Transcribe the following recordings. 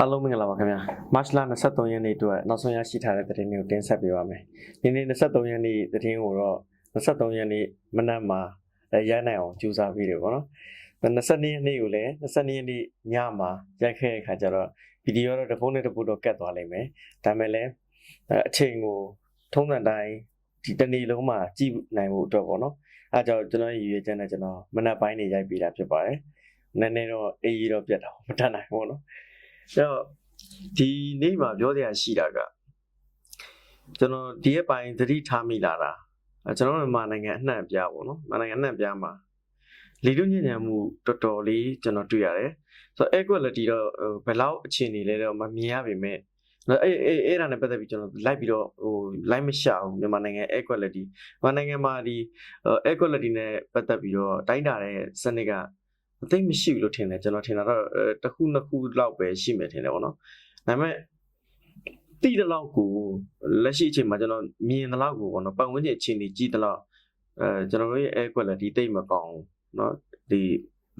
အားလုံးမင်္ဂလာပါခင်ဗျာမတ်လ23ရက်နေ့အတွက်နောက်ဆုံးရရှိထားတဲ့သတင်းတွေကိုတင်ဆက်ပေးပါမယ်ဒီနေ့23ရက်နေ့သတင်းကိုတော့23ရက်နေ့မနက်မှာအဲရိုက်နိုင်အောင်ကြိုးစားပြီးတယ်ပေါ့နော်22ရက်နေ့ကိုလည်း22ရက်နေ့ညမှာရိုက်ခဲ့တဲ့ခါကျတော့ဗီဒီယိုတော့တစ်ပုံးနဲ့တစ်ပုတ်တော့ကတ်သွားလိမ့်မယ်ဒါပေမဲ့လည်းအဲအချိန်ကိုထုံးစံတိုင်းဒီတစ်နေ့လုံးမှာကြည့်နိုင်ဖို့အတွက်ပေါ့နော်အဲဒါကြောင့်ကျွန်တော်ရည်ရွယ်ချက်နဲ့ကျွန်တော်မနက်ပိုင်းနေရိုက်ပေးတာဖြစ်ပါတယ်နည်းနည်းတော့အေးအေးတော့ပြတ်တာမတတ်နိုင်ဘူးပေါ့နော် အဲ့တော့ဒီနေ့မှာပြောစရာရှိတာကကျွန်တော်ဒီရက်ပိုင်းသတိထားမိလာတာအဲကျွန်တော်တို့မြန်မာနိုင်ငံအနှံ့အပြားပေါ့နော်မြန်မာနိုင်ငံအနှံ့အပြားမှာလီလူညဉ့်ညံမှုတော်တော်လေးကျွန်တော်တွေ့ရတယ်ဆိုတော့ air quality တော့ဟိုဘယ်လောက်အခြေအနေလဲတော့မမြင်ရပါပဲနော်အဲ့အဲ့အဲ့ဒါနဲ့ပတ်သက်ပြီးကျွန်တော်လိုက်ပြီးတော့ဟို live မရှာဘူးမြန်မာနိုင်ငံ air quality မြန်မာနိုင်ငံမှာဒီ air quality နဲ့ပတ်သက်ပြီးတော့တိုင်းတာတဲ့စနစ်က အသိမရှိဘူးလို့ထင်တယ်ကျွန်တော်ထင်တာတော့တစ်ခုနှစ်ခုလောက်ပဲရှိမယ်ထင်တယ်ပေါ့နော်ဒါပေမဲ့တိတလောက်ကိုလက်ရှိအချိန်မှာကျွန်တော်မြင်တလောက်ကိုပေါ့နော်ပတ်ဝန်းကျင်အခြေအနေကြီးတလောက်အဲကျွန်တော်တို့ရဲ့အဲကွက်လည်းဒီတိတ်မကောင်းနော်ဒီ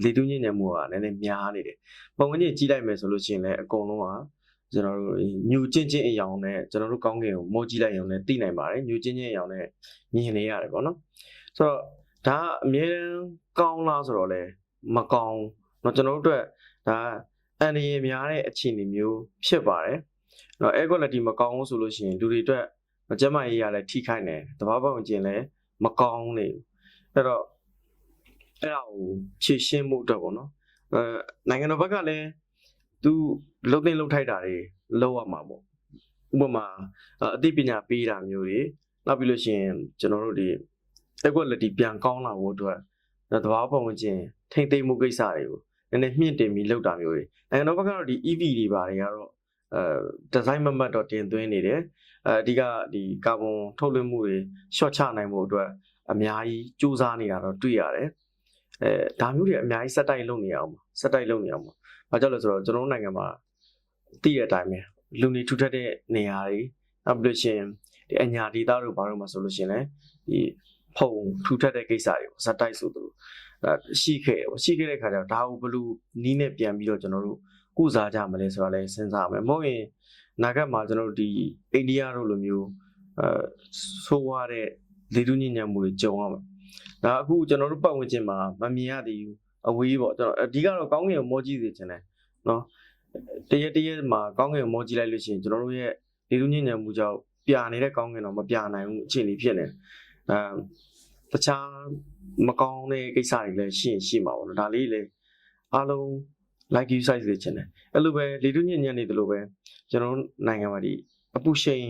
လေတူးညင်နေမှုကလည်းနည်းနည်းများနေတယ်ပတ်ဝန်းကျင်ကြီးလိုက်မယ်ဆိုလို့ရှိရင်လည်းအကုန်လုံးကကျွန်တော်တို့ညူချင်းချင်းအယောင်နဲ့ကျွန်တော်တို့ကောင်းကင်ကိုမိုးကြည့်လိုက်ရုံနဲ့သိနိုင်ပါတယ်ညူချင်းချင်းအယောင်နဲ့မြင်နေရတယ်ပေါ့နော်ဆိုတော့ဒါအမြဲတမ်းကောင်းလားဆိုတော့လည်း မကောင်းเนาะကျွန်တော်တို့အတွက်ဒါအန်ရည်များတဲ့အခြေအနေမျိုးဖြစ်ပါတယ်เนาะ air quality မကောင်းဘူးဆိုလို့ရှိရင်လူတွေအတွက်ကျန်းမာရေးရလည်းထိခိုက်နေတယ်တဘာပေါင်းကျင်လည်းမကောင်းနေဘူးအဲ့တော့အဲ့ဒါကိုဖြည့်ရှင်းမှုအတွက်ပေါ့နော်အဲနိုင်ငံတော်ဘက်ကလည်းသူလှုပ်သိမ်းလှုပ်ထိုက်တာတွေလုပ်ရမှာပေါ့ဥပမာအသိပညာပေးတာမျိုးတွေနောက်ပြီးလို့ရှိရင်ကျွန်တော်တို့ဒီ air quality ပြန်ကောင်းလာဖို့အတွက်တဘာပေါင်းကျင် ထိမ့်သိမ်းမှုကိစ္စတွေကိုနည်းနည်းမြင့်တင်ပြီးလုပ်တာမျိုးတွေနိုင်ငံတော်ဘက်ကတော့ဒီ EV တွေပါတွေကတော့အဲဒီဇိုင်းမမတ်တော့တင်သွင်းနေတယ်အဲအဓိကဒီကာဗွန်ထုတ်လွှင့်မှုတွေရှော့ချနိုင်ဖို့အတွက်အများကြီးစူးစမ်းနေတာတော့တွေ့ရတယ်အဲဒါမျိုးတွေအများကြီးစက်တိုက်လုပ်နေအောင်ပါစက်တိုက်လုပ်နေအောင်ပါဘာကြောင့်လဲဆိုတော့ကျွန်တော်တို့နိုင်ငံမှာသိတဲ့အတိုင်းပဲလူနေထူထပ်တဲ့နေရာတွေနောက်ပြီးလို့ရှိရင်ဒီအညာဒေသတို့ဘာလို့မှဆိုလို့ရှိရင်လည်းဒီဖုံထူထပ်တဲ့ကိစ္စတွေပေါ့စက်တိုက်ဆိုသူအဲ ရှိခဲ့ပေါ့ရှိခဲ့တဲ့ခါကျတော့ဒါကိုဘယ်လိုနီးနဲ့ပြန်ပြီးတော့ကျွန်တော်တို့ကုစားကြမလဲဆိုတာလည်းစဉ်းစားမယ်မဟုတ်ရင်နာဂတ်မှာကျွန်တော်တို့ဒီအိန္ဒိယတို့လိုမျိုးအဲဆိုးရတဲ့လေတူးညဉ့်ညံမှုတွေကြုံရမှာဒါအခုကျွန်တော်တို့ပတ်ဝန်းကျင်မှာမမြင်ရသေးဘူးအဝေးပေါ့ကျွန်တော်အဓိကတော့ကောင်းကင်ကိုမောကြည့်စေချင်တယ်နော်တရက်တရက်မှာကောင်းကင်ကိုမောကြည့်လိုက်လို့ရှိရင်ကျွန်တော်တို့ရဲ့လေတူးညဉ့်ညံမှုကြောင့်ပြာနေတဲ့ကောင်းကင်တော့မပြာနိုင်ဘူးအခြေအနေဖြစ်နေအဲတခြား မကောင်းတဲ့ကိစ္စတွေလည်းရှိရင်ရှိမှာပေါ့နော်ဒါလေးလေအားလုံး like you size လေးချင်တယ်အဲ့လိုပဲလေတူးညဉ့်ညံ့နေတယ်လို့ပဲကျွန်တော်တို့နိုင်ငံမှာဒီအပူရှိန်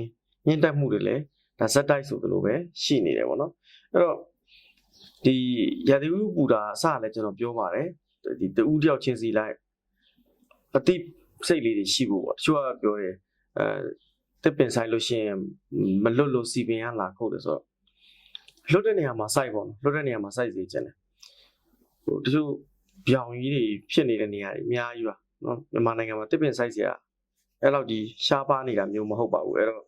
ညှင့်တက်မှုတွေလည်းဒါဇက်တိုက်ဆိုတယ်လို့ပဲရှိနေတယ်ပေါ့နော်အဲ့တော့ဒီရာသီဥတုပူတာအစလည်းကျွန်တော်ပြောပါတယ်ဒီတူးတယောက်ချင်းစီလိုက်အတိစိတ်လေးတွေရှိဖို့ပေါ့တချို့ကပြောတယ်အဲတစ်ပင်ဆိုင်လို့ရှိရင်မလွတ်လို့စီပင်ရလာခုတ်တယ်ဆိုတော့ လွတ်တဲ့နေရာမှာစိုက်ပေါ့နော်လွတ်တဲ့နေရာမှာစိုက်စီခြင်းတယ်ဟိုတချို့ပြောင်ကြီးတွေဖြစ်နေတဲ့နေရာတွေအများကြီးပါနော်မြန်မာနိုင်ငံမှာတစ်ပင်စိုက်စီကအဲ့လောက်ကြီးရှားပါးနေတာမျိုးမဟုတ်ပါဘူးအဲ့တော့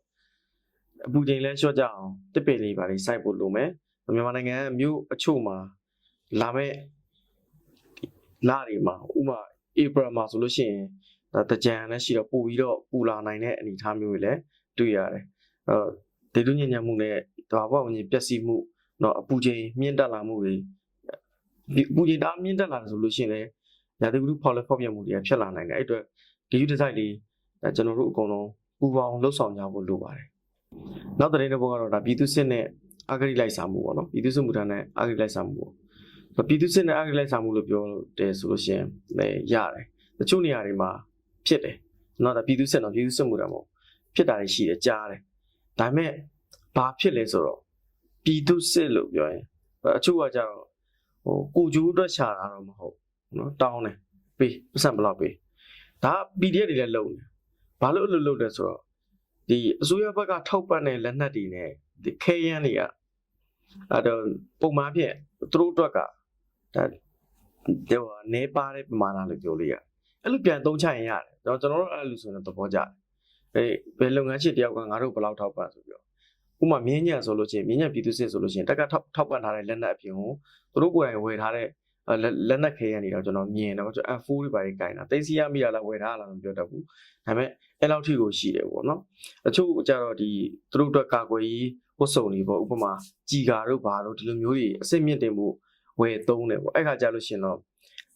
အပူချိန်လဲလျှော့ကြအောင်တစ်ပင်လေးပါလေးစိုက်ဖို့လိုမယ်မြန်မာနိုင်ငံမြို့အချို့မှာလာမဲ့လတွေမှာဥမာ April မှာဆိုလို့ရှိရင်ဒါတကြံနဲ့ရှိတော့ပို့ပြီးတော့ပူလာနိုင်တဲ့အနေအထားမျိုးတွေလည်းတွေ့ရတယ်အဲဒေတုညဉ့်ညံ့မှုနဲ့ဒါဘောင်ကြီးပျက်စီးမှု နော်အပူချိန်မြင့်တက်လာမှုတွေအပူချိန်ဒါမြင့်တက်လာတယ်ဆိုလို့ရှိရင်လည်းရာသီဥတုဖောက်လဲဖောက်ပြမှုတွေဖြစ်လာနိုင်တယ်အဲ့အတွက်ဂေယူဒီဇိုင်းတွေကျွန်တော်တို့အကုန်လုံးပူပေါင်းလှုပ်ဆောင်ကြဖို့လိုပါတယ်နောက်တဲ့တဲ့ဘုတ်ကတော့ဒါပြည်သူစစ်နဲ့အာဂရိလိုက်စာမှုပေါ့နော်ပြည်သူစစ်မှုထမ်းနဲ့အာဂရိလိုက်စာမှုပေါ့ဆိုပြည်သူစစ်နဲ့အာဂရိလိုက်စာမှုလို့ပြောတယ်ဆိုလို့ရှိရင်လည်းရတယ်တချို့နေရာတွေမှာဖြစ်တယ်နော်ဒါပြည်သူစစ်နော်ပြည်သူစစ်မှုထမ်းပေါ့ဖြစ်တာတွေရှိတယ်ကြားတယ်ဒါပေမဲ့ဘာဖြစ်လဲဆိုတော့ ပြည်သူစစ်လို့ပြောရင်အချို့ကကြတော့ဟိုကိုကျိုးအတွက်ရှာတာတော့မဟုတ်နော်တောင်းတယ်ပေးပတ်စံဘယ်လောက်ပေးဒါ PDF တွေလည်းလုံတယ်ဘာလို့အဲ့လိုလုပ်လဲဆိုတော့ဒီအစိုးရဘက်ကထောက်ပံ့တဲ့လက်နက်တွေနဲ့ဒီခဲယမ်းတွေကအဲ့တော့ပုံမှန်ဖြင့်သူတို့အတွက်ကဒါဒီဟိုနေပါတဲ့ပမာဏလို့ပြောလို့ရအဲ့လိုပြန်သုံးချရင်ရတယ်ကျွန်တော်ကျွန်တော်တို့အဲ့လိုဆိုရင်သဘောကျတယ်အဲဘယ်လုပ်ငန်းရှင်တယောက်ကငါတို့ဘယ်လောက်ထောက်ပံ့ဆိုပြီးတော့ ဥပမာမြင်းညံဆိုလို့ချင်းမြင်းညံပြည်သူစစ်ဆိုလို့ချင်းတက်ကထောက်ထောက်ပံ့ထားတဲ့လက်နက်အပြင်ကိုသူတို့ကိုယ်တိုင်ဝယ်ထားတဲ့အဲလက်လက်နက်ခဲရနေတော့ကျွန်တော်မြင်တယ်ပေါ့ကျွန်တော် F4 တွေပါကြီးကင်တာတိတ်စီရမိတာလားဝယ်ထားလားမပြောတတ်ဘူးဒါပေမဲ့အဲ့လောက်ထိကိုရှိတယ်ပေါ့နော်အချို့ကျတော့ဒီသူတို့အတွက်ကာကွယ်ရေးဝတ်စုံတွေပေါ့ဥပမာကြည်ကာတို့ဘာတို့ဒီလိုမျိုးတွေအစစ်မြင့်တင်မှုဝယ်သုံးတယ်ပေါ့အဲ့ခါကျလို့ရှရင်တော့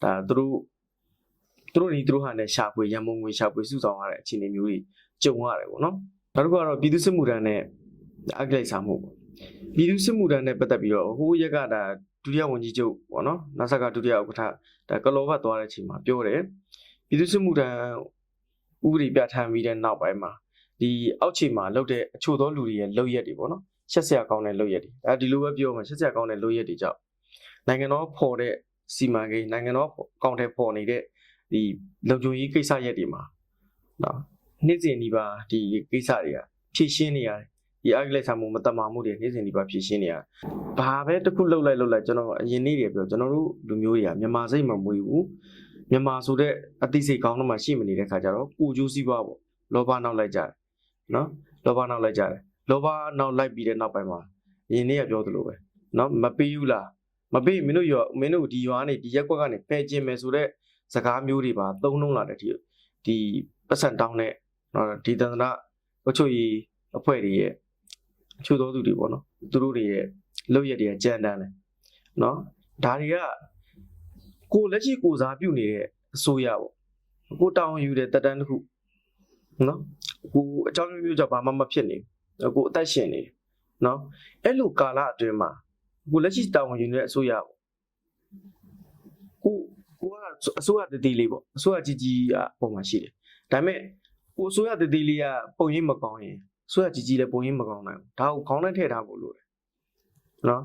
ဒါသူတို့သူတို့ဒီသူတို့ဟာနဲ့ရှာဖွေရန်မုံငွေရှာဖွေစုဆောင်ရတဲ့အခြေအနေမျိုးတွေကြုံရတယ်ပေါ့နော်နောက်တစ်ခုကတော့ပြည်သူစစ်မှုထမ်းနဲ့ အဂိလိုက်စာမှုပေါ့ပြည်သူစစ်မှုထမ်းနဲ့ပတ်သက်ပြီးတော့ဟိုးရက်ကဒါဒုတိယဝန်ကြီးချုပ်ပေါ့နော်နာဆာကဒုတိယဥက္ကဋ္ဌဒါကလောဘတ်သွားတဲ့အချိန်မှာပြောတယ်ပြည်သူစစ်မှုထမ်းဥပဒေပြဋ္ဌာန်းပြီးတဲ့နောက်ပိုင်းမှာဒီအောက်ခြေမှာလုပ်တဲ့အချို့သောလူတွေရဲ့လုပ်ရက်တွေပေါ့နော်ရှက်စရာကောင်းတဲ့လုပ်ရက်တွေအဲဒီလိုပဲပြောမှာရှက်စရာကောင်းတဲ့လုပ်ရက်တွေကြောင့်နိုင်ငံတော်ဖော်တဲ့စီမံကိန်းနိုင်ငံတော်ကောင်းတဲ့ဖော်နေတဲ့ဒီလုံခြုံရေးကိစ္စရက်တွေမှာနော်နေ့စဉ်ဒီပါဒီကိစ္စတွေကဖြည့်ရှင်းနေရတယ် ဒီအဂလိုက်ဆာမှုမတမာမှုတွေနေ့စဉ်ဒီပါဖြည့်ရှင်းနေရတယ်ဘာပဲတစ်ခုလှုပ်လိုက်လှုပ်လိုက်ကျွန်တော်အရင်နေ့တွေပြောကျွန်တော်တို့လူမျိုးတွေကမြန်မာစိတ်မမွေဘူးမြန်မာဆိုတဲ့အသိစိတ်ကောင်းတော့မှရှိမနေတဲ့ခါကျတော့ကိုကျိုးစည်းပွားပေါ့လောဘနောက်လိုက်ကြတယ်နော်လောဘနောက်လိုက်ကြတယ်လောဘနောက်လိုက်ပြီးတဲ့နောက်ပိုင်းမှာအရင်နေ့ကပြောသလိုပဲနော်မပေးဘူးလားမပေးမင်းတို့ရောမင်းတို့ဒီရွာနေဒီရက်ကွက်ကနေဖယ်ကျင်မယ်ဆိုတဲ့စကားမျိုးတွေပါသုံးလုံးလာတဲ့ဒီဒီပတ်စံတောင်းတဲ့နော်ဒီတန္တနာအချို့ကြီးအဖွဲ့တွေရဲ့ အချို့သောသူတွေပေါ့နော်သူတို့တွေရဲ့လုပ်ရက်တွေကကြမ်းတမ်းတယ်နော်ဒါတွေကကိုလက်ရှိကိုစားပြုနေတဲ့အစိုးရပေါ့ကိုတောင်းယူတဲ့တက်တန်းတစ်ခုနော်ကိုအကြောင်းမျိုးမျိုးကြောင့်ဘာမှမဖြစ်နေဘူးကိုအသက်ရှင်နေတယ်နော်အဲ့လိုကာလအတွင်းမှာကိုလက်ရှိတောင်းယူနေတဲ့အစိုးရပေါ့ကိုကိုကအစိုးရတတိလေးပေါ့အစိုးရကြီးကြီးအပုံမှာရှိတယ်ဒါပေမဲ့ကိုအစိုးရတတိလေးကပုံရိပ်မကောင်းရင် အစိုးရကြီးကြီးလည်းပုံရိပ်မကောင်းနိုင်ဘူးဒါကိုခေါင်းနဲ့ထည့်ထားဖို့လိုတယ်နော်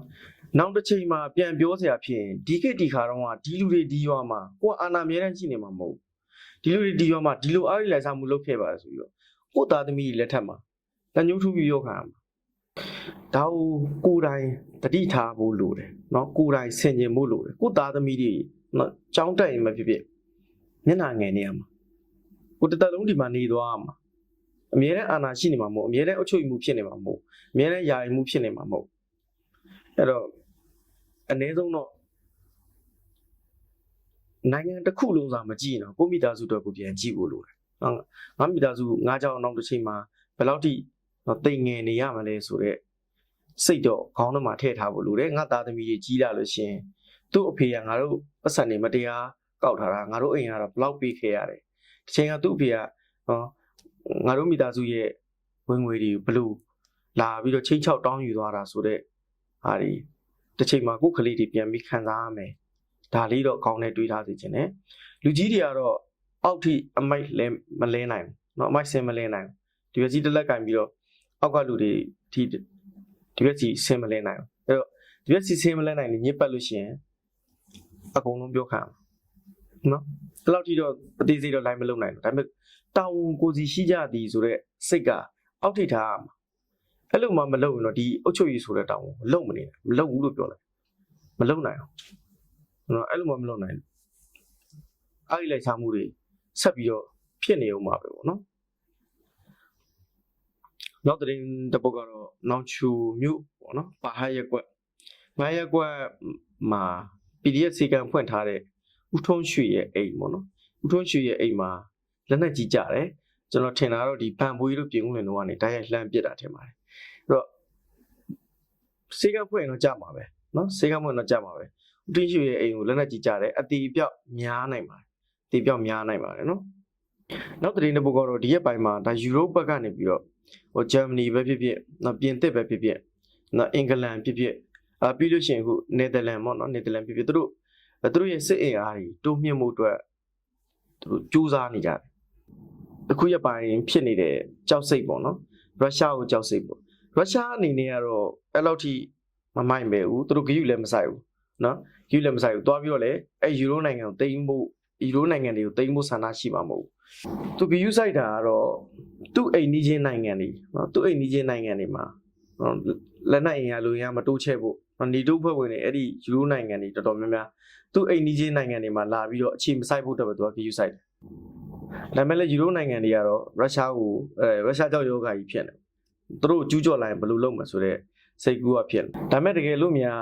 နောက်တစ်ချိန်မှာပြန်ပြောစရာဖြစ်ရင်ဒီခေတ်ဒီခါတော့ကဒီလူတွေဒီရွာမှာကိုကအာနာအမြဲတမ်းရှိနေမှာမဟုတ်ဘူးဒီလူတွေဒီရွာမှာဒီလိုအားရလိုက်စားမှုလုပ်ခဲ့ပါဆိုပြီးတော့ကိုသားသမီးလက်ထက်မှာတန်ညှိုးထူပြီးရောက်ခံရမှာဒါကိုကိုယ်တိုင်တတိထားဖို့လိုတယ်နော်ကိုယ်တိုင်ဆင်ခြင်ဖို့လိုတယ်ကိုသားသမီးတွေနော်ကြောင်းတက်ရင်မဖြစ်ဖြစ်မျက်နှာငယ်နေရမှာကိုတစ်သက်လုံးဒီမှာနေသွားရမှာ အမြဲတမ်းအာနာရှိနေမှာမဟုတ်အမြဲတမ်းအုပ်ချုပ်မှုဖြစ်နေမှာမဟုတ်အမြဲတမ်းယာယီမှုဖြစ်နေမှာမဟုတ်အဲ့တော့အနည်းဆုံးတော့နိုင်ငံတစ်ခုလုံးစာမကြည့်ရင်တော့ကိုမိသားစုတော့ကိုပြန်ကြည့်ဖို့လိုတယ်။ဟုတ်ငါမိသားစုငါကြောင့်နောက်တစ်ချိန်မှာဘယ်လောက်ထိတော့တိမ်ငယ်နေရမလဲဆိုတော့စိတ်တော့ခေါင်းထဲမှာထည့်ထားဖို့လိုတယ်။ငါသားသမီးကြီးကြီးလာလို့ရှရင်သူ့အဖေကငါတို့ပတ်စံနေမတရားကောက်ထားတာငါတို့အိမ်ကတော့ဘလောက်ပေးခဲ့ရတယ်။တစ်ချိန်ကသူ့အဖေကဟော ငါတို့မိသားစုရဲ့ဝင်ငွေတွေဘလို့လာပြီးတော့ချင်းချောက်တောင်းယူသွားတာဆိုတော့ဟာဒီတစ်ချိန်မှာကိုယ်ကလေးတွေပြန်ပြီးခံစားရမယ်ဒါလေးတော့ကောင်းတဲ့တွေးထားစေချင်တယ်လူကြီးတွေကတော့အောက်ထိအမိုက်လဲမလဲနိုင်ဘူးเนาะအမိုက်ဆင်းမလဲနိုင်ဘူးဒီဘက်ကြီးတစ်လက်ကင်ပြီးတော့အောက်ကလူတွေဒီဒီဘက်ကြီးဆင်းမလဲနိုင်ဘူးအဲ့တော့ဒီဘက်စီဆင်းမလဲနိုင်ရင်ညစ်ပတ်လို့ရှိရင်အကုန်လုံးပြောခံ နော်ဒီလောက်ထိတော့ပတိစီတော့ line မလုံးနိုင်ဘူးဒါပေမဲ့တောင်းဝန်ကိုစီရှိကြသည်ဆိုတော့စိတ်ကအောက်ထိထားရမှာအဲ့လိုမှမလုပ်ရင်တော့ဒီအုတ်ချုပ်ရည်ဆိုတဲ့တောင်းဝန်မလုပ်မနေမလုပ်ဘူးလို့ပြောလိုက်မလုပ်နိုင်အောင်နော်အဲ့လိုမှမလုပ်နိုင်ဘူးအဲ့ဒီလိုက်စားမှုတွေဆက်ပြီးတော့ဖြစ်နေအောင်ပါပဲပေါ့နော်နောက်တဲ့တပုတ်ကတော့နောင်ချူမြို့ပေါ့နော်ပါဟရက်ကွက်မရက်ကွက်မှာ PDF စီကံဖွင့်ထားတဲ့ ဦးထုံးရွှေရဲ့အိမ်ပေါ့နော်ဦးထုံးရွှေရဲ့အိမ်မှာလက်နက်ကြီးကြတယ်ကျွန်တော်ထင်တာတော့ဒီဗန်ဘွေးတို့ပြင်ဦးလင်တို့ကနေတိုက်ရိုက်လှမ်းပစ်တာထင်ပါတယ်အဲ့တော့စီကံဖွင့်တော့ကြမှာပဲနော်စီကံဖွင့်တော့ကြမှာပဲဦးထင်းရွှေရဲ့အိမ်ကိုလက်နက်ကြီးကြတယ်အတီပြောက်များနိုင်ပါတယ်အတီပြောက်များနိုင်ပါတယ်နော်နောက်တဲ့တစ်ပုတ်ကတော့ဒီရက်ပိုင်းမှာဒါယူရိုပဘက်ကနေပြီးတော့ဟိုဂျာမနီပဲဖြစ်ဖြစ်နော်ပြင်သစ်ပဲဖြစ်ဖြစ်နော်အင်္ဂလန်ဖြစ်ဖြစ်အာပြီးလို့ရှိရင်အခုနယ်သာလန်ပေါ့နော်နယ်သာလန်ဖြစ်ဖြစ်သူတို့ သူတို့ရဲ့စစ်အင်အားတွေတိုးမြင့်မှုအတွက်သူတို့စူးစမ်းနေကြတယ်အခုရက်ပိုင်းဖြစ်နေတဲ့ကြောက်စိတ်ပေါ့နော်ရုရှားကိုကြောက်စိတ်ပေါ့ရုရှားအနေနဲ့ကတော့အဲ့လောက်ထိမမိုက်ပဲဘူးသူတို့ဂရုလည်းမဆိုင်ဘူးနော်ဂရုလည်းမဆိုင်ဘူးတွားပြီးတော့လေအဲ့ယူရိုနိုင်ငံကိုတိမ့်ဖို့ယူရိုနိုင်ငံတွေကိုတိမ့်ဖို့ဆန္ဒရှိမှာမဟုတ်ဘူးသူဂရုစိုက်တာကတော့သူ့အိမ်နီးချင်းနိုင်ငံတွေနော်သူ့အိမ်နီးချင်းနိုင်ငံတွေမှာနော်လက်နက်အင်အားလူရမတိုးချဲ့ဖို့နီတိုးဖွဲ့ဝင်တွေအဲ့ဒီယူရိုနိုင်ငံတွေတော်တော်များများ သူ့အိမ်နီးချင်းနိုင်ငံတွေမှာလာပြီးတော့အခြေမဆိုင်ဖို့တော့ပဲသူကဂရုစိုက်တယ်ဒါပေမဲ့လည်းယူရိုနိုင်ငံတွေကတော့ရုရှားကိုအဲရုရှားကြောက်ယောဂါကြီးဖြစ်နေသူတို့ကျူးကျော်လာရင်ဘယ်လိုလုပ်မလဲဆိုတော့စိတ်ကူးကဖြစ်တယ်ဒါပေမဲ့တကယ်လို့များ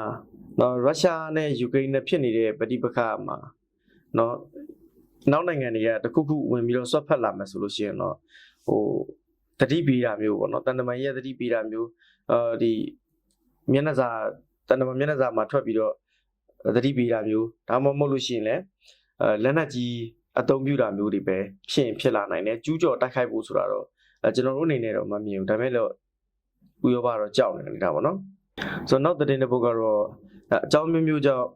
နော်ရုရှားနဲ့ယူကရိန်းနဲ့ဖြစ်နေတဲ့ပဋိပက္ခမှာနော်နောက်နိုင်ငံတွေကတခုခုဝင်ပြီးတော့ဆွတ်ဖက်လာမယ်ဆိုလို့ရှိရင်တော့ဟိုတတိပီတာမျိုးပေါ့နော်တန်တမန်ရဲ့တတိပီတာမျိုးအာဒီမျက်နှာစာတန်တမန်မျက်နှာစာမှာထွက်ပြီးတော့ တတိပီတာမျိုးဒါမှမဟုတ်လို့ရှိရင်လည်းအဲလက်နက်ကြီးအသုံးပြုတာမျိုးတွေပဲဖြစ်ရင်ဖြစ်လာနိုင်တယ်ကျူးကျော်တိုက်ခိုက်ဖို့ဆိုတာတော့အဲကျွန်တော်တို့အနေနဲ့တော့မမြင်ဘူးဒါပေမဲ့လို့ဥရောပတော့ကြောက်နေတယ်ဒါပေါ့နော်ဆိုတော့နောက်သတင်းတစ်ပုဒ်ကတော့အဲအကြောင်းမျိုးမျိုးကြောင့်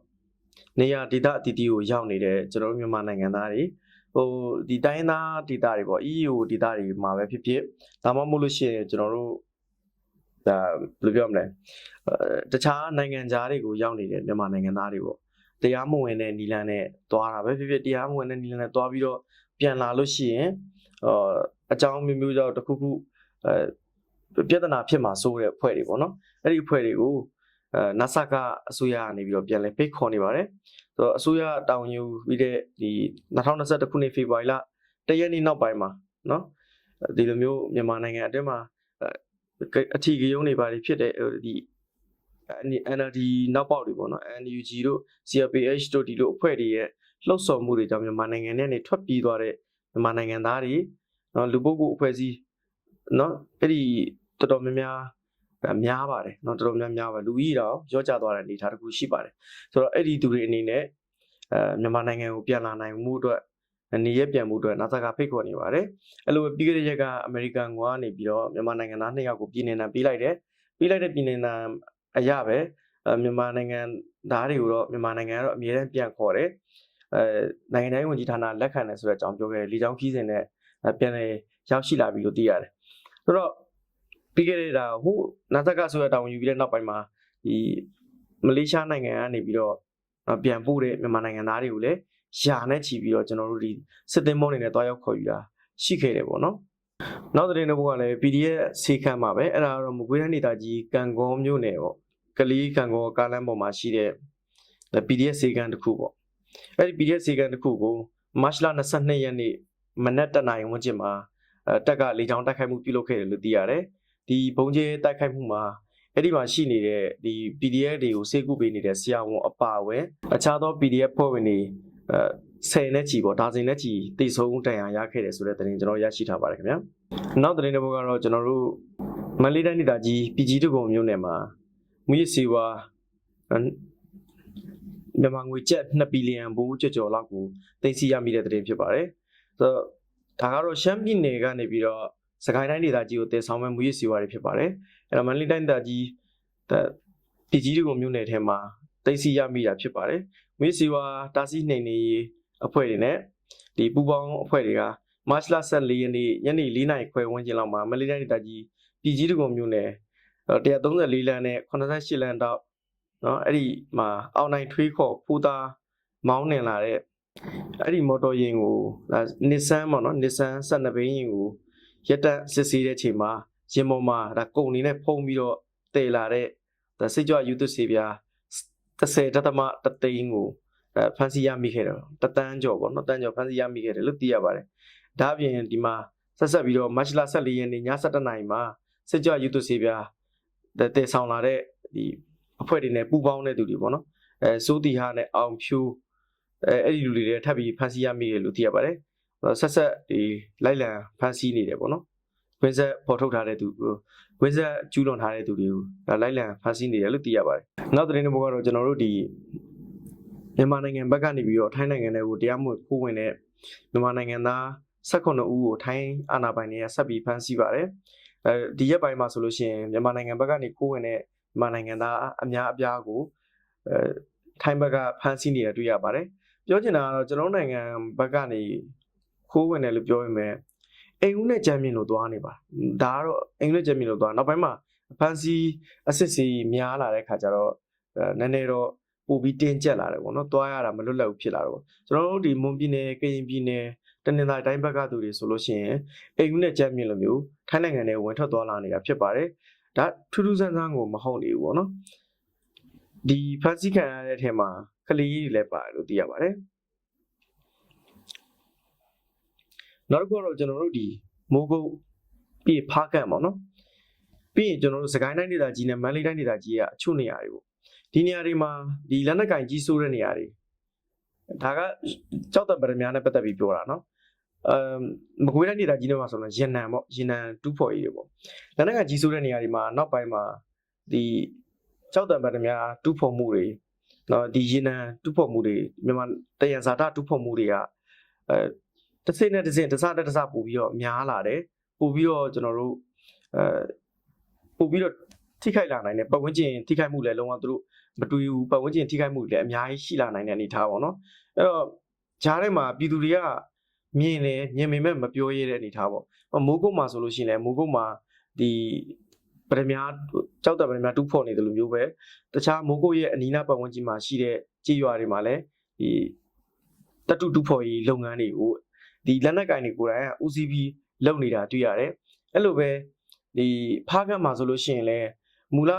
နေရာဒေသအတီးတီးကိုရောက်နေတဲ့ကျွန်တော်တို့မြန်မာနိုင်ငံသားတွေဟိုဒီတိုင်းသားဒေသတွေပေါ့ EU ဒေသတွေမှာပဲဖြစ်ဖြစ်ဒါမှမဟုတ်လို့ရှိရင်ကျွန်တော်တို့ ဒါဘယ်လိုပြောမလဲအဲတခြားနိုင်ငံသားတွေကိုရောက်နေတဲ့မြန်မာနိုင်ငံသားတွေပေါ့တရားမဝင်တဲ့နီလန်နဲ့သွားတာပဲဖြစ်ဖြစ်တရားမဝင်တဲ့နီလန်နဲ့သွားပြီးတော့ပြန်လာလို့ရှိရင်အာအကြောင်းမျိုးမျိုးကြောင့်တစ်ခုခုအဲပြဿနာဖြစ်မှာစိုးတဲ့အဖွဲ့တွေပေါ့နော်အဲ့ဒီအဖွဲ့တွေကိုအဲ NASA ကအစိုးရကနေပြီးတော့ပြန်လဲဖိတ်ခေါ်နေပါတယ်ဆိုတော့အစိုးရတောင်းယူပြီးတဲ့ဒီ2021ခုနှစ်ဖေဖော်ဝါရီလတရက်နေ့နောက်ပိုင်းမှာနော်ဒီလိုမျိုးမြန်မာနိုင်ငံအတွင်းမှာ အဲအထီးကရုံးတွေပါဖြစ်တဲ့ဒီ NLD နောက်ပေါက်တွေပေါ့နော် NUG တို့ CRPH တို့ဒီလိုအဖွဲ့တွေရဲ့လှုပ်ဆော်မှုတွေကြောင့်မြန်မာနိုင်ငံထဲနေထွက်ပြေးသွားတဲ့မြန်မာနိုင်ငံသားတွေနော်လူပုဂ္ဂိုလ်အဖွဲ့အစည်းနော်အဲ့ဒီတော်တော်များများများပါတယ်နော်တော်တော်များများပါလူကြီးတော့ရောကြသွားတဲ့အနေအထားတစ်ခုရှိပါတယ်ဆိုတော့အဲ့ဒီသူတွေအနေနဲ့အဲမြန်မာနိုင်ငံကိုပြန်လာနိုင်မှုအတွက် နေရပြန်မှုအတွက်နာဆာကဖိတ်ခေါ်နေပါတယ်အဲ့လိုပြီးခဲ့တဲ့ရက်ကအမေရိကန်ကနေပြီးတော့မြန်မာနိုင်ငံသားနှစ်ယောက်ကိုပြည်နေတာပေးလိုက်တယ်ပေးလိုက်တဲ့ပြည်နေတာအရပဲအဲမြန်မာနိုင်ငံသားတွေကိုတော့မြန်မာနိုင်ငံကတော့အမြဲတမ်းပြန်ခေါ်တယ်အဲနိုင်ငံတိုင်းဝန်ကြီးဌာနလက်ခံတယ်ဆိုတဲ့အကြောင်းပြောခဲ့တယ်လေကြောင်းခီးစဉ်နဲ့ပြန်လည်ရောက်ရှိလာပြီလို့သိရတယ်ဆိုတော့ပြီးခဲ့တဲ့ဒါဟိုနာသကဆိုရတောင်ယူပြီးတဲ့နောက်ပိုင်းမှာဒီမလေးရှားနိုင်ငံကနေပြီးတော့ ပြန်ပို့တဲ့မြန်မာနိုင်ငံသားတွေကိုလည်းယာနဲ့ချီပြီးတော့ကျွန်တော်တို့ဒီစစ်တင်မောင်းနေနဲ့တွားရောက်ခေါ်ယူတာရှိခဲ့တယ်ပေါ့နော်နောက်တဲ့တစ်ပုဒ်ကလည်း PDF ဆေးခန်းမှာပဲအဲ့ဒါကတော့မကွေးတိုင်းဒေသကြီးကံကောမြို့နယ်ပေါ့ကလေးကံကောကားလမ်းပေါ်မှာရှိတဲ့ PDF ဆေးခန်းတစ်ခုပေါ့အဲ့ဒီ PDF ဆေးခန်းတစ်ခုကိုမတ်လ22ရက်နေ့မနက်တနာရီဝန်းကျင်မှာအဲတက်ကလေကြောင်းတိုက်ခိုက်မှုပြုလုပ်ခဲ့တယ်လို့သိရတယ်ဒီဘုံကျဲတိုက်ခိုက်မှုမှာ အဲ့ဒီမှာရှိနေတဲ့ဒီ PDF တွေကိုစေကူပေးနေတဲ့ဆရာဝန်အပါအဝင်အခြားသော PDF ဖွဲ့ဝင်တွေအဲဆယ်နဲ့ချီပေါ့ဒါဇင်နဲ့ချီတိတ်ဆုံးတန်ရာရခဲ့တယ်ဆိုတဲ့သတင်းကျွန်တော်ရရှိထားပါတယ်ခင်ဗျာနောက်သတင်းတစ်ပုဒ်ကတော့ကျွန်တော်တို့မန္တလေးတိုင်းဒေသကြီးပြည်ကြီးတကုံမြို့နယ်မှာမူရစီဝါမြန်မာငွေကျပ်2ဘီလီယံဘူးကျော်ကျော်လောက်ကိုတင်စီရမိတဲ့သတင်းဖြစ်ပါတယ်ဆိုတော့ဒါကတော့ရှမ်းပြည်နယ်ကနေပြီးတော့ စကိုင်းတိုင်းဒေသကြီးကိုတည်ဆောင်မဲ့မူရစီဝါတွေဖြစ်ပါတယ်အဲ့တော့မန္တလေးတိုင်းဒေသကြီးပြည်ကြီးတကုံမြို့နယ်ထဲမှာတင်စီရမိတာဖြစ်ပါတယ်မူရစီဝါတာစီနှိမ်နေရေးအဖွဲ့တွေနဲ့ဒီပူပေါင်းအဖွဲ့တွေကမတ်လ14ရက်နေ့ညနေ4နာရီခွဲဝန်းကျင်လောက်မှာမလေးတိုင်းဒေသကြီးပြည်ကြီးတကုံမြို့နယ်134လမ်းနဲ့88လမ်းတောက်เนาะအဲ့ဒီမှာအောင်နိုင်ထွေးခေါ်ဖူးသားမောင်းနှင်လာတဲ့အဲ့ဒီမော်တော်ယာဉ်ကိုဒါ Nissan ပေါ့နော် Nissan 12ဘီးယာဉ်ကို ရက်တက်စစ်ဆေးတဲ့အချိန်မှာရင်ပေါ်မှာဒါကုန်နေနဲ့ဖုံးပြီးတော့တည်လာတဲ့ဒါစိတ်ကြွယူသွစေပြား30တသမတသိန်းကိုအဲဖန်စီရမိခဲ့တယ်တတန်းကျော်ပေါ့နော်တန်းကျော်ဖန်စီရမိခဲ့တယ်လို့သိရပါတယ်ဒါအပြင်ဒီမှာဆက်ဆက်ပြီးတော့မတ်လ14ရက်နေ့ည7:00နာရီမှာစစ်ကြောယူသွစေပြားတည်ဆောင်လာတဲ့ဒီအဖွဲ့တွေနဲ့ပူးပေါင်းတဲ့သူတွေပေါ့နော်အဲစိုးတီဟာနဲ့အောင်ဖြူအဲအဲ့ဒီလူတွေလည်းထပ်ပြီးဖန်စီရမိတယ်လို့သိရပါတယ် ဆက်ဆက်ဒီလိုက်လံဖန်စီနေတယ်ပေါ့နော်ကွင်းဆက်ပေါ်ထုတ်ထားတဲ့သူကွင်းဆက်ကျူးလွန်ထားတဲ့သူတွေကိုဒါလိုက်လံဖန်စီနေတယ်လို့သိရပါတယ်နောက်သတင်းတစ်ပုဒ်ကတော့ကျွန်တော်တို့ဒီမြန်မာနိုင်ငံဘက်ကနေပြီးတော့ထိုင်းနိုင်ငံတွေကိုတရားမဝင်ခိုးဝင်တဲ့မြန်မာနိုင်ငံသား18ဦးကိုထိုင်းအာဏာပိုင်တွေကဆက်ပြီးဖမ်းဆီးပါတယ်အဲဒီရက်ပိုင်းမှာဆိုလို့ရှိရင်မြန်မာနိုင်ငံဘက်ကနေခိုးဝင်တဲ့မြန်မာနိုင်ငံသားအများအပြားကိုအဲထိုင်းဘက်ကဖမ်းဆီးနေတာတွေ့ရပါတယ်ပြောချင်တာကတော့ကျွန်တော်နိုင်ငံဘက်ကနေ ခိုးဝင်တယ်လို့ပြောပေမဲ့အိမ်ဦးနဲ့ကြမ်းမြင်လို့သွားနေပါဒါကတော့အိမ်ဦးနဲ့ကြမ်းမြင်လို့သွားနောက်ပိုင်းမှာဖမ်းဆီးအစစ်စီများလာတဲ့ခါကျတော့နည်းနည်းတော့ပို့ပြီးတင်းကျပ်လာတယ်ပေါ့နော်သွားရတာမလွတ်လပ်ဘူးဖြစ်လာတော့ကျွန်တော်တို့ဒီမွန်ပြည်နယ်ကရင်ပြည်နယ်တနင်္သာရီတိုင်းဘက်ကသူတွေဆိုလို့ရှိရင်အိမ်ဦးနဲ့ကြက်မြင့်လိုမျိုးထိုင်းနိုင်ငံထဲဝင်ထွက်သွားလာနေတာဖြစ်ပါတယ်ဒါထူးထူးဆန်းဆန်းကိုမဟုတ်နေဘူးပေါ့နော်ဒီဖန်စီခံရတဲ့အထက်မှာကလေးကြီးတွေလည်းပါတယ်လို့သိရပါတယ် နောက်တစ်ခုကတော့ကျွန်တော်တို့ဒီမိုးကုတ်ပြေဖားကန့်ပေါ့နော်ပြီးရင်ကျွန်တော်တို့စကိုင်းတိုင်းဒေသကြီးနဲ့မန္တလေးတိုင်းဒေသကြီးကအချို့နေရာတွေပေါ့ဒီနေရာတွေမှာဒီလက်နက်ကင်ကြီးစိုးတဲ့နေရာတွေဒါကကြောက်တဲ့ဗရမများနဲ့ပတ်သက်ပြီးပြောတာနော်အမ်မကွေးတိုင်းဒေသကြီးတွေမှာဆိုတော့ရန်နံပေါ့ရန်နံတူးဖော်ရေးတွေပေါ့လက်နက်ကင်ကြီးစိုးတဲ့နေရာတွေမှာနောက်ပိုင်းမှာဒီကြောက်တဲ့ဗရမများတူးဖော်မှုတွေနော်ဒီရန်နံတူးဖော်မှုတွေမြန်မာတယံဇာတတူးဖော်မှုတွေကအဲ တစ်စိမ့်နဲ့တစ်စိမ့်တစ်စနဲ့တစ်စပို့ပြီးတော့များလာတယ်ပို့ပြီးတော့ကျွန်တော်တို့အဲပို့ပြီးတော့ထိခိုက်လာနိုင်တယ်ပတ်ဝန်းကျင်ထိခိုက်မှုလည်းလုံးဝသူတို့မတူဘူးပတ်ဝန်းကျင်ထိခိုက်မှုလည်းအများကြီးရှိလာနိုင်တဲ့အနေအထားပေါ့နော်အဲ့တော့ဂျားထဲမှာပြည်သူတွေကမြင်တယ်မြင်ပေမဲ့မပြောရတဲ့အနေအထားပေါ့မိုးကုတ်မှာဆိုလို့ရှိရင်လည်းမိုးကုတ်မှာဒီပရမများကြောက်တဲ့ပရမများတူးဖော်နေတယ်လို့မျိုးပဲတခြားမိုးကုတ်ရဲ့အနီးနားပတ်ဝန်းကျင်မှာရှိတဲ့ကြေးရွာတွေမှာလည်းဒီတတုတူးဖော်ရေးလုပ်ငန်းတွေကို ဒီလက်နက်ကင်တွေကိုယ်တိုင်က UCB လုပ်နေတာတွေ့ရတယ်အဲ့လိုပဲဒီဖားကတ်မှာဆိုလို့ရှိရင်လည်းမူလ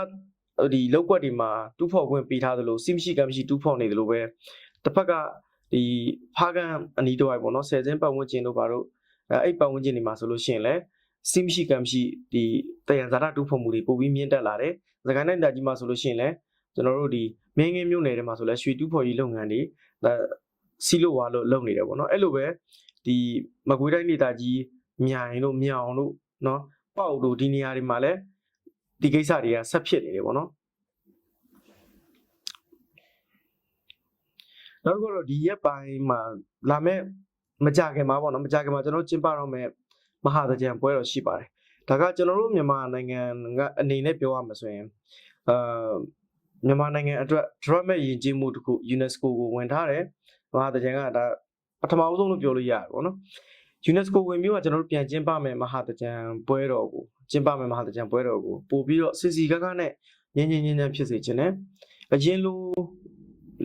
ဒီလောက်ကွက်တွေမှာတူးဖော်ခွင့်ပေးထားသလိုစီမရှိကမရှိတူးဖော်နေသလိုပဲတစ်ဖက်ကဒီဖားကတ်အနီးတော့ပေါ့နော်ဆယ်စင်းပတ်ဝန်းကျင်တို့ဘာလို့အဲအဲ့ပတ်ဝန်းကျင်တွေမှာဆိုလို့ရှိရင်လည်းစီမရှိကမရှိဒီတယံဇာတတူးဖော်မှုတွေပိုပြီးမြင့်တက်လာတယ်။သခိုင်းတိုင်းတာကြီးမှာဆိုလို့ရှိရင်လည်းကျွန်တော်တို့ဒီမင်းငင်းမြို့နယ်ထဲမှာဆိုလည်းရွှေတူးဖော်ရေးလုပ်ငန်းတွေဒါစီလိုဝါလို့လုပ်နေတယ်ပေါ့နော်။အဲ့လိုပဲ ဒီမကွေးတိုင်းဒေသကြီးမြိုင်တို့မြောင်တို့နော်ပေါက်တို့ဒီနေရာတွေမှာလည်းဒီကိစ္စတွေကဆက်ဖြစ်နေတယ်ပေါ့နော်နောက်တစ်ခုတော့ဒီရက်ပိုင်းမှာလာမဲ့မကြခင်မှာပေါ့နော်မကြခင်မှာကျွန်တော်ကျင်းပတော့မဲ့မဟာသကြံပွဲတော်ရှိပါတယ်ဒါကကျွန်တော်တို့မြန်မာနိုင်ငံကအနေနဲ့ပြောရမှာဆိုရင်အာမြန်မာနိုင်ငံအတွက် drama ယဉ်ကျေးမှုတစ်ခု UNESCO ကိုဝင်ထားတယ်မဟာသကြံကဒါပ ထမအဆုံးလို့ပြောလို့ရတယ်ပေါ့နော် UNESCO ဝင်ပြီးမှကျွန်တော်တို့ပြန်ကျင်းပမယ်မဟာတကြံပွဲတော်ကိုကျင်းပမယ်မဟာတကြံပွဲတော်ကိုပို့ပြီးတော့စီစီကားကားနဲ့ငင်းငင်းငင်းငင်းဖြစ်စေခြင်းနဲ့အရင်လို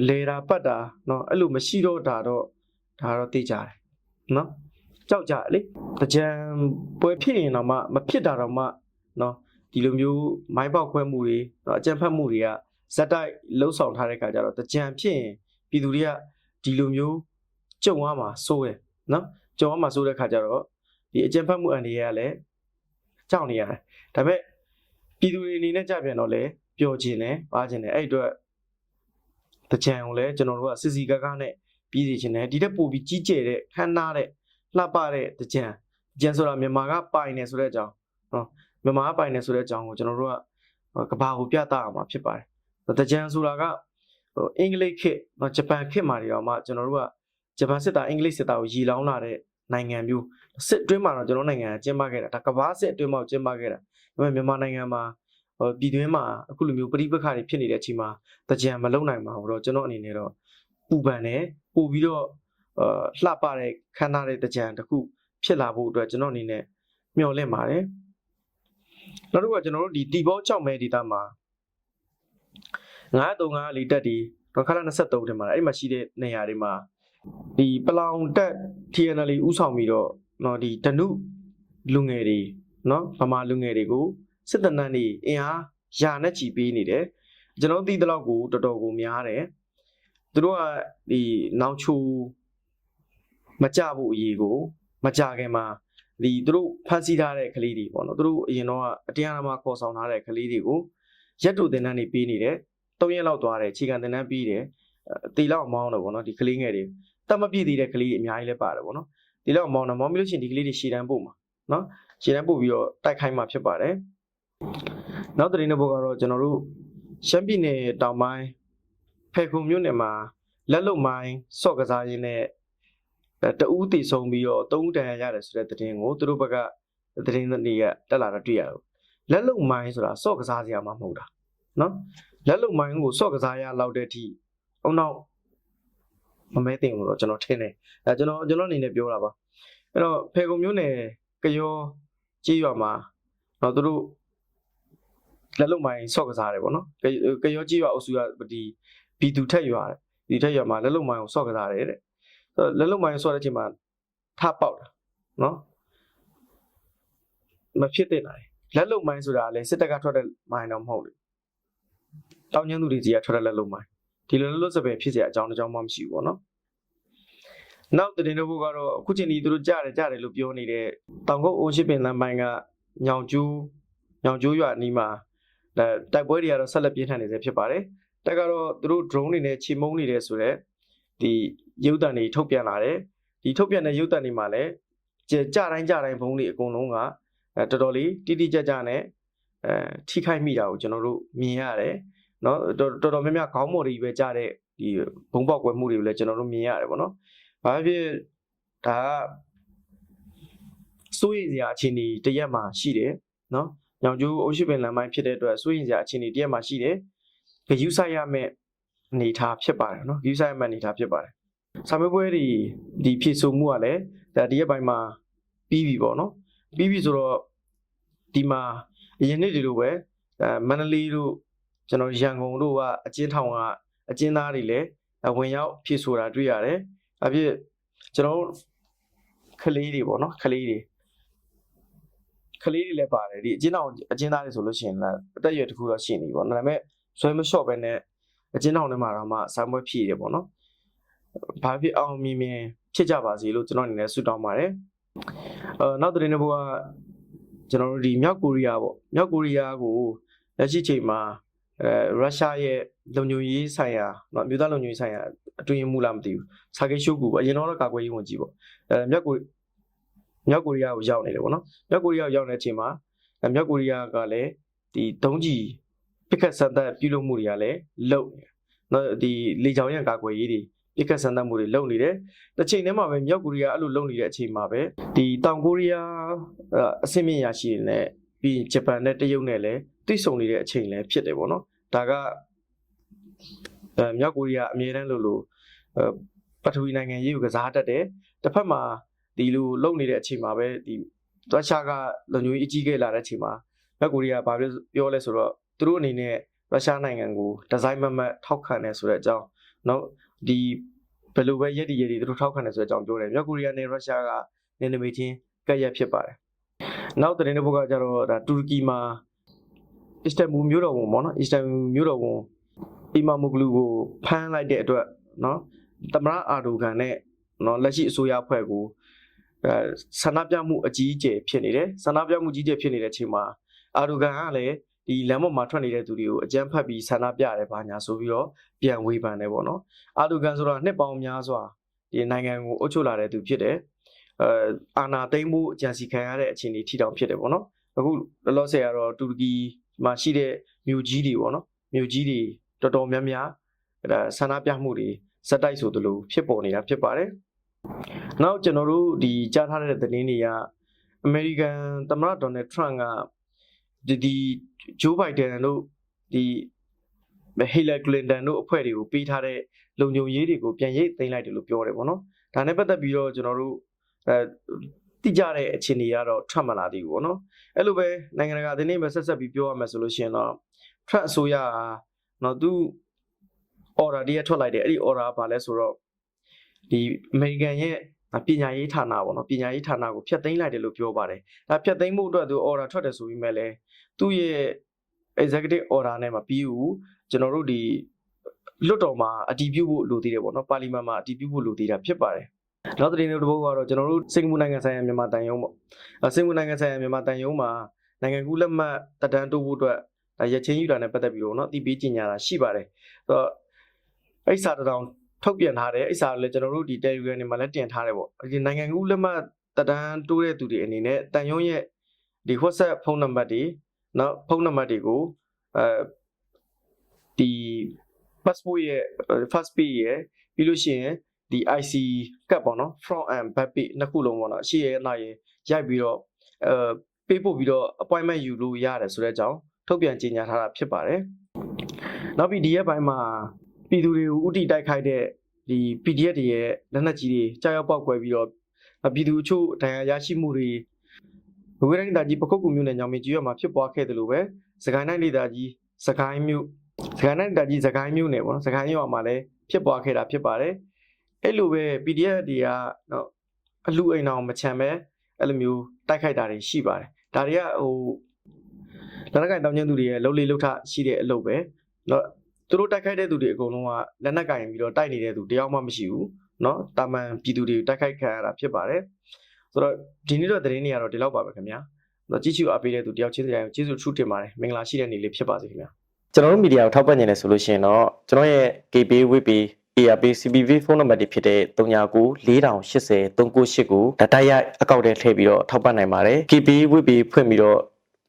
လေတာပတ်တာเนาะအဲ့လိုမရှိတော့တာတော့ဒါတော့သိကြတယ်เนาะကြောက်ကြလေတကြံပွဲဖြစ်ရင်တော့မှမဖြစ်တာတော့မှเนาะဒီလိုမျိုးမိုင်းပေါက်ခွဲမှုတွေเนาะအကြံဖတ်မှုတွေကဇက်တိုက်လှုပ်ဆောင်ထားတဲ့ခါကျတော့တကြံဖြစ်ရင်ပြည်သူတွေကဒီလိုမျိုး ကြုံရမှာစိုးရဲ့နော်ကြုံရမှာစိုးတဲ့ခါကျတော့ဒီအကြံဖတ်မှုအန်ဒီရကလည်းကြောက်နေရတယ်ဒါပေမဲ့ပြည်သူတွေအနေနဲ့ကြပြန်တော့လဲပျော်ခြင်းနဲ့ပါခြင်းနဲ့အဲ့အတွက်တချံကိုလည်းကျွန်တော်တို့ကစစ်စီကားကားနဲ့ပြီးစီခြင်းနဲ့ဒီတက်ပို့ပြီးကြီးကျယ်တဲ့ခမ်းနားတဲ့လှပတဲ့တကြံကြံဆိုတာမြန်မာကပိုင်နေဆိုတဲ့အကြောင်းနော်မြန်မာကပိုင်နေဆိုတဲ့အကြောင်းကိုကျွန်တော်တို့ကကဘာကိုပြသရမှာဖြစ်ပါတယ်တကြံဆိုတာကဟိုအင်္ဂလိပ်ခေတ်နော်ဂျပန်ခေတ်မှာတွေတော့မှကျွန်တော်တို့က ဂျပန်စစ်သားအင်္ဂလိပ်စစ်သားကိုရီလောင်းလာတဲ့နိုင်ငံမျိုးစစ်အတွင်းမှာတော့ကျွန်တော်နိုင်ငံကကျင်းပခဲ့တာဒါကမ္ဘာစစ်အတွင်းမှာကျင်းပခဲ့တာဒါပေမဲ့မြန်မာနိုင်ငံမှာဟိုပြည်တွင်းမှာအခုလိုမျိုးပြည်ပခါတွေဖြစ်နေတဲ့အချိန်မှာတကြံမလုံနိုင်ပါဘူးတော့ကျွန်တော်အနေနဲ့တော့ပူပန်တယ်ပို့ပြီးတော့အာလှပတဲ့ခမ်းနားတဲ့တကြံတစ်ခုဖြစ်လာဖို့အတွက်ကျွန်တော်အနေနဲ့မျှော်လင့်ပါတယ်နောက်တစ်ခုကကျွန်တော်တို့ဒီတီဘော6မဲဒေတာမှာ935လီတက်ဒီတော့ခလာ23တင်မှာအဲ့မှာရှိတဲ့နေရာတွေမှာ ဒီပလောင်တက် TNL ဥဆောင်ပြီးတော့เนาะဒီတနုလူငယ်တွေเนาะဗမာလူငယ်တွေကိုစစ်တပ်နန်းနေအင်အားယာနဲ့ချီပေးနေတယ်ကျွန်တော်သိတဲ့လောက်ကိုတော်တော်ကိုများတယ်သူတို့ကဒီနောင်ချိုမကြဖို့အရေးကိုမကြခင်မှာဒီသူတို့ဖန်ဆီးထားတဲ့ကလေးတွေပေါ့နော်သူတို့အရင်တော့အတရားအမှခေါ်ဆောင်ထားတဲ့ကလေးတွေကိုရက်တူတင်တန်းနေပေးနေတယ်၃ရက်လောက်သွားတယ်ခြေခံတင်တန်းပြီးတယ်တီလောက်မောင်းတော့ပေါ့နော်ဒီကလေးငယ်တွေ တတ်မပြည့်သေးတဲ့ကလေးအများကြီးလည်းပါတယ်ပေါ့နော်ဒီလောက်မောင်းတော့မောင်းပြီးလို့ရှိရင်ဒီကလေးတွေရှည်တန်းပို့မှာနော်ရှည်တန်းပို့ပြီးတော့တိုက်ခိုင်းမှာဖြစ်ပါတယ်နောက်သတင်းတစ်ပုဒ်ကတော့ကျွန်တော်တို့ရှမ်းပြည်နယ်တောင်ပိုင်းဖေခုံမြို့နယ်မှာလက်လုံမိုင်းစော့ကစားရင်းနဲ့တအူးတည်ဆုံးပြီးတော့သုံးတန်ရရတယ်ဆိုတဲ့သတင်းကိုသူတို့ဘက်ကသတင်းတွေကတက်လာတော့တွေ့ရတယ်လက်လုံမိုင်းဆိုတာစော့ကစားစရာမှမဟုတ်တာနော်လက်လုံမိုင်းကိုစော့ကစားရလောက်တဲ့အထိအောင်နောက် မမဲတင်ဘူးတော့ကျွန်တော်ထင်တယ်အဲကျွန်တော်ကျွန်တော်အနေနဲ့ပြောတာပါအဲ့တော့ဖေကုံမျိုးနယ်ကယောကြေးရွာမှာတော့သူတို့လက်လုံမိုင်းဆော့ကစားတယ်ပေါ့နော်ကယောကြေးရွာအုပ်စုကဒီဘီသူထက်ရွာတယ်ဒီထက်ရွာမှာလက်လုံမိုင်းကိုဆော့ကစားတယ်တဲ့လက်လုံမိုင်းဆော့တဲ့အချိန်မှာထပေါက်တာနော်မဖြစ်တဲ့နိုင်လက်လုံမိုင်းဆိုတာလည်းစစ်တပ်ကထွက်တဲ့မိုင်းတော့မဟုတ်ဘူးတောင်းကျန်းသူတွေကြီးကထွက်တဲ့လက်လုံမိုင်း ဒီလိုလွတ်စပယ်ဖြစ်เสียအကြောင်းတစ်ကြောင်းမှမရှိဘူးပေါ့နော်နောက်တင်တဲ့ဘုကတော့အခုချိန်ဒီသူတို့ကြားတယ်ကြားတယ်လို့ပြောနေတဲ့တောင်ကုတ်အိုးရှိပင်လမ်းပိုင်းကညောင်ကျူး ညောင်ကျိုးရွာအနီးမှာဒါတိုက်ပွဲတွေကတော့ဆက်လက်ပြင်းထန်နေဆဲဖြစ်ပါတယ်တက်ကတော့သူတို့ drone တွေနဲ့ချေမှုန်းနေတယ်ဆိုတော့ဒီရုပ်တံတွေထုတ်ပြန်လာတယ်ဒီထုတ်ပြန်တဲ့ရုပ်တံတွေမှာလည်းကြကြတိုင်းကြတိုင်းဘုံတွေအကုန်လုံးကအဲတော်တော်လေးတိတိကျကျနဲ့အဲထိခိုက်မိတာကိုကျွန်တော်တို့မြင်ရတယ် နော်တော်တော်များများခေါင်းမော်တွေပဲကြတဲ့ဒီဘုံပေါက်ကွယ်မှုတွေကိုလည်းကျွန်တော်တို့မြင်ရတယ်ပေါ့နော်။ဘာဖြစ်ဒါကစိုးရိမ်စရာအခြေအနေတရက်မှာရှိတယ်နော်။ညောင်ကျိုးအုပ်ရှိပင်လမ်းပိုင်းဖြစ်တဲ့အတွက်စိုးရိမ်စရာအခြေအနေတရက်မှာရှိတယ်။ဂယူဆိုင်ရမယ့်အနေထားဖြစ်ပါတယ်နော်။ဂယူဆိုင်ရမယ့်အနေထားဖြစ်ပါတယ်။ဆာမေးပွဲတွေဒီဖြည့်ဆို့မှုကလည်းဒါတရက်ပိုင်းမှာပြီးပြီပေါ့နော်။ပြီးပြီဆိုတော့ဒီမှာအရင်နေ့တွေလိုပဲအဲမန္တလေးတို့ ကျွန်တော်ရန်ကုန်တို့ကအကျဉ်းထောင်ကအကျဉ်းသားတွေလည်းဝင်ရောက်ဖြည့်ဆိုတာတွေ့ရတယ်။အဖြစ်ကျွန်တော်ကလေးတွေပေါ့နော်ကလေးတွေကလေးတွေလည်းပါတယ်ဒီအကျဉ်းထောင်အကျဉ်းသားတွေဆိုလို့ရှိရင်လည်းအသက်အရွယ်တစ်ခုတော့ရှိနေပြီပေါ့နော်ဒါပေမဲ့ဆွဲမလျှော့ပဲနဲ့အကျဉ်းထောင်ထဲမှာတော့မှဆောင်းပွဲဖြည့်တယ်ပေါ့နော်။ဘာဖြစ်အောင်မြင်မြင်ဖြစ်ကြပါစေလို့ကျွန်တော်အနေနဲ့ဆုတောင်းပါတယ်။အဲနောက်တဲ့နေ့ဘုရားကျွန်တော်တို့ဒီမြောက်ကိုရီးယားပေါ့မြောက်ကိုရီးယားကိုလက်ရှိချိန်မှာ အဲရုရှားရဲ့လုံခြုံရေးဆိုင်ရာနော်မြို့သားလုံခြုံရေးဆိုင်ရာအတွင်းမှုလားမသိဘူးဆာကေရှုကူအရင်တော့ကာကွယ်ရေးဝန်ကြီးပေါ့အဲမြောက်ကိုမြောက်ကိုရီးယားကိုရောက်နေတယ်ပေါ့နော်မြောက်ကိုရီးယားကိုရောက်နေတဲ့အချိန်မှာမြောက်ကိုရီးယားကလည်းဒီဒုံးကြီးပစ်ခတ်ဆန်သက်ပြုလုပ်မှုတွေကလည်းလုပ်နေတယ်နော်ဒီလေကြောင်ရန်ကာကွယ်ရေးတွေပစ်ခတ်ဆန်သက်မှုတွေလုပ်နေတယ်တစ်ချိန်တည်းမှာပဲမြောက်ကိုရီးယားအဲ့လိုလုပ်နေတဲ့အချိန်မှာပဲဒီတောင်ကိုရီးယားအဆင့်မြင့်ရရှိနေတဲ့ပြီးဂျပန်နဲ့တရုတ်နဲ့လည်းတိစုံနေတဲ့အချိန်လည်းဖြစ်တယ်ပေါ့နော် ဒါကအဲမြောက်ကိုရီးယားအမြဲတမ်းလို့လို့အဲပထဝီနိုင်ငံရေးကိုကစားတတ်တယ်တစ်ဖက်မှာဒီလိုလုံနေတဲ့အချိန်မှာပဲဒီတွားချာကလုံညွေးအကြီးခဲ့လာတဲ့အချိန်မှာမြောက်ကိုရီးယားဘာလို့ပြောလဲဆိုတော့သူတို့အနေနဲ့ရုရှားနိုင်ငံကိုဒီဇိုင်းမမတ်ထောက်ခံတယ်ဆိုတဲ့အကြောင်းနော်ဒီဘယ်လိုပဲရည်တည်ရည်တည်သူတို့ထောက်ခံတယ်ဆိုတဲ့အကြောင်းပြောတယ်မြောက်ကိုရီးယားနဲ့ရုရှားကနယ်နိမိတ်ချင်းကပ်ရက်ဖြစ်ပါတယ်နောက်တဲ့နေ့ဘုကကျတော့ဒါတူရကီမှာ အစ္စတန်ဘူမြို့တော်ဝန်ပေါ့နော်အစ္စတန်ဘူမြို့တော်ဝန်အီမာမူဂလူကိုဖမ်းလိုက်တဲ့အတွက်နော်သမရအာဒိုဂန်နဲ့နော်လက်ရှိအစိုးရအဖွဲ့ကိုအဲဆန္ဒပြမှုအကြီးအကျယ်ဖြစ်နေတယ်ဆန္ဒပြမှုကြီးကျယ်ဖြစ်နေတဲ့အချိန်မှာအာဒိုဂန်ကလည်းဒီလမ်းပေါ်မှာထွက်နေတဲ့သူတွေကိုအကြမ်းဖက်ပြီးဆန္ဒပြရတယ်ဘာညာဆိုပြီးတော့ပြန်ဝေဖန်တယ်ပေါ့နော်အာဒိုဂန်ဆိုတာနှစ်ပေါင်းများစွာဒီနိုင်ငံကိုအုပ်ချုပ်လာတဲ့သူဖြစ်တယ်အဲအာနာသိမ့်မှုအကြံစီခံရတဲ့အခြေအနေထိတောင်ဖြစ်တယ်ပေါ့နော်အခုလောလောဆယ်ကတော့တူရကီ မှာရှိတဲ့မြို့ကြီးတွေပေါ့နော်မြို့ကြီးတွေတော်တော်များများအဲဆန္ဒပြမှုတွေစက်တိုက်ဆိုသလိုဖြစ်ပေါ်နေတာဖြစ်ပါတယ်။နောက်ကျွန်တော်တို့ဒီကြားထားတဲ့သတင်းတွေကအမေရိကန်သမ္မတဒေါ်နယ်ထရန့်ကဒီဒီဂျိုးဘိုင်ဒန်တို့ဒီဟီလာကလင်တန်တို့အဖွဲ့တွေကိုပေးထားတဲ့လုံခြုံရေးတွေကိုပြန်ရိတ်သိမ်းလိုက်တယ်လို့ပြောတယ်ပေါ့နော်။ဒါနဲ့ပတ်သက်ပြီးတော့ကျွန်တော်တို့အဲ တိကျတဲ့အခြေအနေကတော့ထွက်မလာသေးဘူးပေါ့နော်။အဲ့လိုပဲနိုင်ငံတကာသတင်းတွေဆက်ဆက်ပြီးပြောရမယ်ဆိုလို့ရှိရင်တော့ထရန့်အစိုးရကနော်သူ order တည်းထွက်လိုက်တယ်အဲ့ဒီ order ကဘာလဲဆိုတော့ဒီအမေရိကန်ရဲ့ပညာရေးဌာနပေါ့နော်ပညာရေးဌာနကိုဖျက်သိမ်းလိုက်တယ်လို့ပြောပါတယ်ဒါဖျက်သိမ်းမှုအတွက်သူ order ထွက်တယ်ဆိုပြီးမဲ့လဲသူ့ရဲ့ executive order နဲ့မပြီးဘူးကျွန်တော်တို့ဒီလွတ်တော်မှာအတည်ပြုဖို့လိုသေးတယ်ပေါ့နော်ပါလီမန်မှာအတည်ပြုဖို့လိုသေးတာဖြစ်ပါတယ် နောက်သတင်းတစ်ပုဒ်ကတော့ကျွန်တော်တို့စင်ကာပူနိုင်ငံဆိုင်ရာမြန်မာတန်ယုံပေါ့စင်ကာပူနိုင်ငံဆိုင်ရာမြန်မာတန်ယုံမှာနိုင်ငံကူးလက်မှတ်တက်တန်းတိုးဖို့အတွက်ရချင်းယူတာနဲ့ပတ်သက်ပြီးတော့เนาะတီးပေးကြညာတာရှိပါတယ်ဆိုတော့အဲ့စာတောင်ထုတ်ပြန်ထားတယ်အဲ့စာလည်းကျွန်တော်တို့ဒီ Telegram တွေမှာလည်းတင်ထားတယ်ပေါ့ဒီနိုင်ငံကူးလက်မှတ်တက်တန်းတိုးတဲ့သူတွေအနေနဲ့တန်ယုံရဲ့ဒီ WhatsApp ဖုန်းနံပါတ်တွေเนาะဖုန်းနံပါတ်တွေကိုအဲဒီ passport ရဲ့ first page ရဲ့ပြီးလို့ရှိရင် ဒီ IC ကတ်ပေါ့နော် front and back page နှစ်ခုလုံးပေါ့နော်အရှိရဲ့အနောက်ရဲ့ရိုက်ပြီးတော့အဲပေးပို့ပြီးတော့ appointment ယူလို့ရတယ်ဆိုတဲ့အကြောင်းထုတ်ပြန်ကြေညာထားတာဖြစ်ပါတယ်။နောက်ပြီးဒီရက်ပိုင်းမှာပြည်သူတွေကိုဥတီတိုက်ခိုက်တဲ့ဒီ PDF တွေရဲ့လက်နက်ကြီးတွေကြားရောက်ပေါက်ကွဲပြီးတော့ပြည်သူအချို့ဒဏ်ရာရရှိမှုတွေဘဝရင်းတာကြီးပခုတ်ကူမြို့နယ်ညောင်မင်းကြီးရွာမှာဖြစ်ပွားခဲ့တယ်လို့ပဲစကိုင်းတိုင်းဒေသကြီးစကိုင်းမြို့စကိုင်းတိုင်းဒေသကြီးစကိုင်းမြို့နယ်ပေါ့နော်စကိုင်းရွာမှာလည်းဖြစ်ပွားခဲ့တာဖြစ်ပါတယ် အဲ့လိုပဲ PDF တွေကတော့အလူအိမ်အောင်မချမ်းပဲအဲ့လိုမျိုးတိုက်ခိုက်တာတွေရှိပါတယ်ဒါတွေကဟိုလက်နက်ကင်တောင်းကျင်းသူတွေရဲ့လှုပ်လေလှုပ်ထရှိတဲ့အလုပ်ပဲเนาะသူတို့တိုက်ခိုက်တဲ့သူတွေအကုန်လုံးကလက်နက်ကင်ပြီးတော့တိုက်နေတဲ့သူတယောက်မှမရှိဘူးเนาะတာမန်ပြည်သူတွေတိုက်ခိုက်ခံရတာဖြစ်ပါတယ်ဆိုတော့ဒီနေ့တော့သတင်းတွေကတော့ဒီလောက်ပါပဲခင်ဗျာ တော့ကြည့်ရှုအားပေးတဲ့သူတယောက်ချင်းစီတိုင်းကိုကျေးဇူးထူးတင်ပါတယ်မင်္ဂလာရှိတဲ့နေ့လေးဖြစ်ပါစေခင်ဗျာ ကျွန်တော်တို့မီဒီယာကိုထောက်ပံ့နေတယ်ဆိုလို့ရှိရင်တော့ကျွန်တော်ရဲ့ KB WP ARP CPV ဖုန်းနံပါတ်တွေဖြစ်တဲ့39 4080 398ကိုဒါတိုက်ရိုက်အကောင့်ထဲထည့်ပြီးတော့ထောက်ပံ့နိုင်ပါတယ် KB WP ဖွင့်ပြီးတော့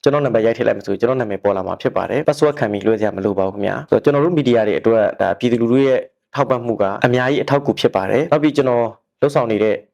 ကျွန်တော်နံပါတ်ရိုက်ထည့်လိုက်မှဆိုကျွန်တော်နာမည်ပေါ်လာမှာဖြစ်ပါတယ် password ခံပြီးလွှဲစရာမလိုပါဘူးခင်ဗျာဆိုတော့ကျွန်တော်တို့မီဒီယာတွေအတွက်ဒါပြည်သူလူထုရဲ့ထောက်ပံ့မှုကအများကြီးအထောက်အကူဖြစ်ပါတယ်နောက်ပြီးကျွန်တော်လှုပ်ဆောင်နေတဲ့